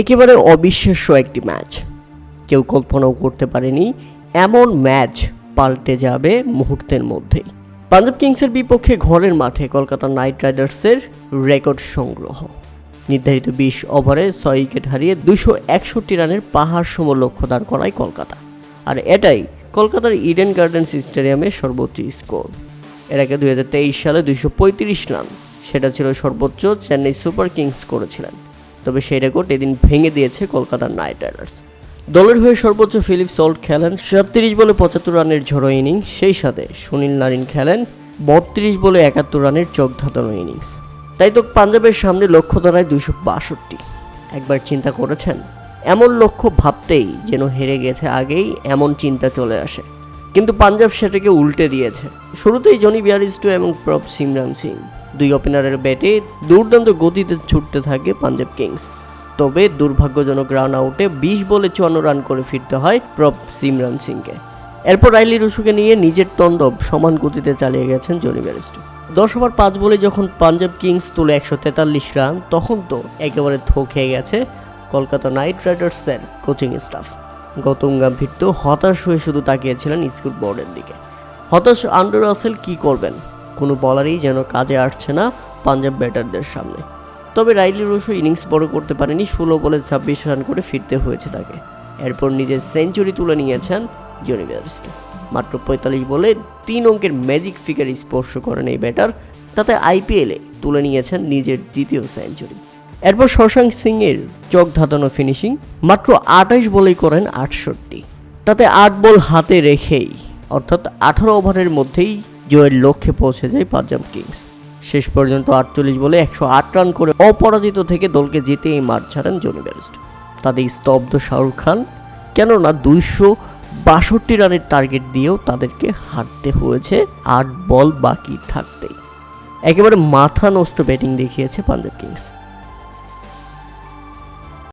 একেবারে অবিশ্বাস্য একটি ম্যাচ। কেউ কল্পনাও করতে পারেনি, এমন ম্যাচ পাল্টে যাবে মুহূর্তের মধ্যেই। পাঞ্জাব কিংসের বিপক্ষে ঘরের মাঠে কলকাতা নাইট রাইডার্সের রেকর্ড সংগ্রহ। নির্ধারিত বিশ ওভারে ছয় উইকেট হারিয়ে দুশো একষট্টি রানের পাহাড় সম লক্ষ্য দাঁড় করায় কলকাতা। আর এটাই কলকাতার ইডেন গার্ডেন্স স্টেডিয়ামের সর্বোচ্চ স্কোর। এর আগে দুই হাজার তেইশ সালে পঁয়ত্রিশ রান, সেটা ছিল সর্বোচ্চ, চেন্নাই সুপার কিংস করেছিলেন। তবে সেই রেকর্ড এদিন ভেঙে দিয়েছে কলকাতার নাইট রাইডার্স। দলের হয়ে সর্বোচ্চ ফিলিপ সল্ট খেলেন সাতত্রিশ বলে পঁচাত্তর রানের ঝড়ো ইনিংস, সেই সাথে সুনীল নারিন খেলেন বত্রিশ বলে একাত্তর রানের চোখ ধাঁধানো ইনিংস। তাই তো পাঞ্জাবের সামনে লক্ষ্য দাঁড়ায় দুশো বাষট্টি। একবার চিন্তা করেছেন, এমন লক্ষ্য ভাবতেই যেন হেরে গেছে আগেই এমন চিন্তা চলে আসে। কিন্তু পাঞ্জাব সেটাকে উল্টে দিয়েছে। শুরুতেই জনি বিয়ারিস্টো এবং প্রপ সিমরান সিং দুই ওপেনারের ব্যাটে দুর্দান্ত গতিতে ছুটতে থাকে পাঞ্জাব কিংস। তবে দুর্ভাগ্যজনক রান আউটে বিশ বলে চুয়ান্ন রান করে ফিরতে হয় প্রপ সিমরান সিংকে। এরপর রাইলি রুসুকে নিয়ে নিজের তণ্ডব সমান গতিতে চালিয়ে গেছেন জনি ব্যারিস্টো। দশ ওভার পাঁচ বলে যখন পাঞ্জাব কিংস তুলে একশো তেতাল্লিশ রান তখন তো একেবারে থো খেয়ে গেছে কলকাতা নাইট রাইডার্সের কোচিং স্টাফ গৌতম গম্ভীর তো হতাশ হয়ে শুধু তাকিয়েছিলেন স্কুল বোর্ডের দিকে। হতাশ আন্ডার রাসেল কী করবেন? কোনো বলারই যেন কাজে আসছে না পাঞ্জাব ব্যাটারদের সামনে। তবে রাইলি রুশো ইনিংস বড় করতে পারেনি, ষোলো বলে ছাব্বিশ রান করে ফিরতে হয়েছে তাকে। এরপর নিজের সেঞ্চুরি তুলে নিয়েছেন ব্যারিস্টো। মাত্র পঁয়তাল্লিশ বলে তিন অঙ্কের ম্যাজিক ফিগার স্পর্শ করেন এই ব্যাটার, তাতে আইপিএলে তুলে নিয়েছেন নিজের দ্বিতীয় সেঞ্চুরি। এরপর শশাঙ্ক সিং এর চোখ ধাঁধানো ফিনিশিং মাত্র আঠাশ বলেই করেন আটষট্টি। তাতে আট বল হাতে রেখেই, অর্থাৎ আঠারো ওভারের মধ্যেই জয়ের লক্ষ্যে পৌঁছে যায় পাঞ্জাব কিংস। শেষ পর্যন্ত আটচল্লিশ বলে একশো আট রান করে অপরাজিত থেকে দলকে জিতেই মাঠ ছাড়েন জনি ব্যারিস্ট তাদের স্তব্ধ শাহরুখ খান, কেননা দুইশো বাষট্টি রানের টার্গেট দিয়েও তাদেরকে হারতে হয়েছে আট বল বাকি থাকতেই। একেবারে মাথা নষ্ট ব্যাটিং দেখিয়েছে পাঞ্জাব কিংস।